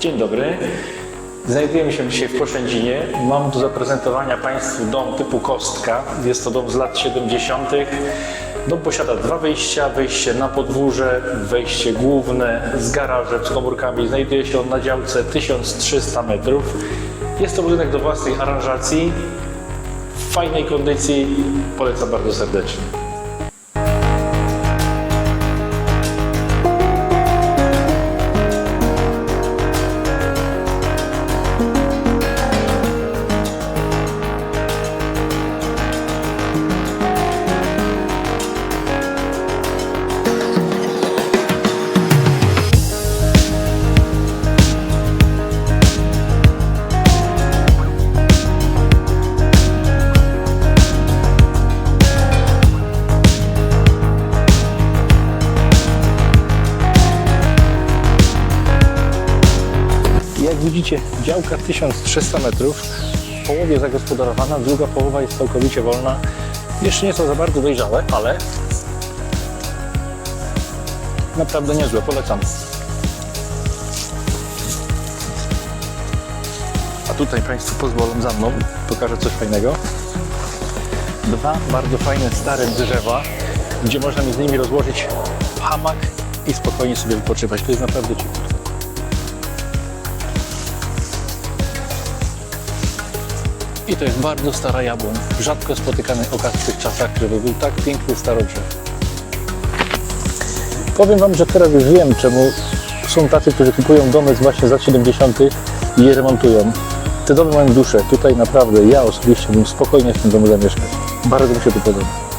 Dzień dobry. Znajdujemy się dzisiaj w Koszędzinie. Mam do zaprezentowania Państwu dom typu kostka. Jest to dom z lat 70. Dom posiada dwa wyjścia. Wejście na podwórze, wejście główne z garażem, z komórkami. Znajduje się on na działce 1300 metrów. Jest to budynek do własnej aranżacji. W fajnej kondycji. Polecam bardzo serdecznie. Widzicie, działka 1300 metrów, w połowie zagospodarowana, druga połowa jest całkowicie wolna. Jeszcze nie są za bardzo dojrzałe, ale naprawdę niezłe, polecam. A tutaj Państwo pozwolą za mną, pokażę coś fajnego. Dwa bardzo fajne, stare drzewa, gdzie można z nimi rozłożyć hamak i spokojnie sobie wypoczywać. To jest naprawdę ciekawe. I to jest bardzo stara jabłoń. Rzadko spotykany okaz w tych czasach, żeby był tak piękny starodrzew. Powiem Wam, że teraz już wiem, czemu są tacy, którzy kupują domy z właśnie z lat 70. i je remontują. Te domy mają duszę. Tutaj naprawdę ja osobiście bym spokojnie w tym domu zamieszkać. Bardzo mi się to podoba.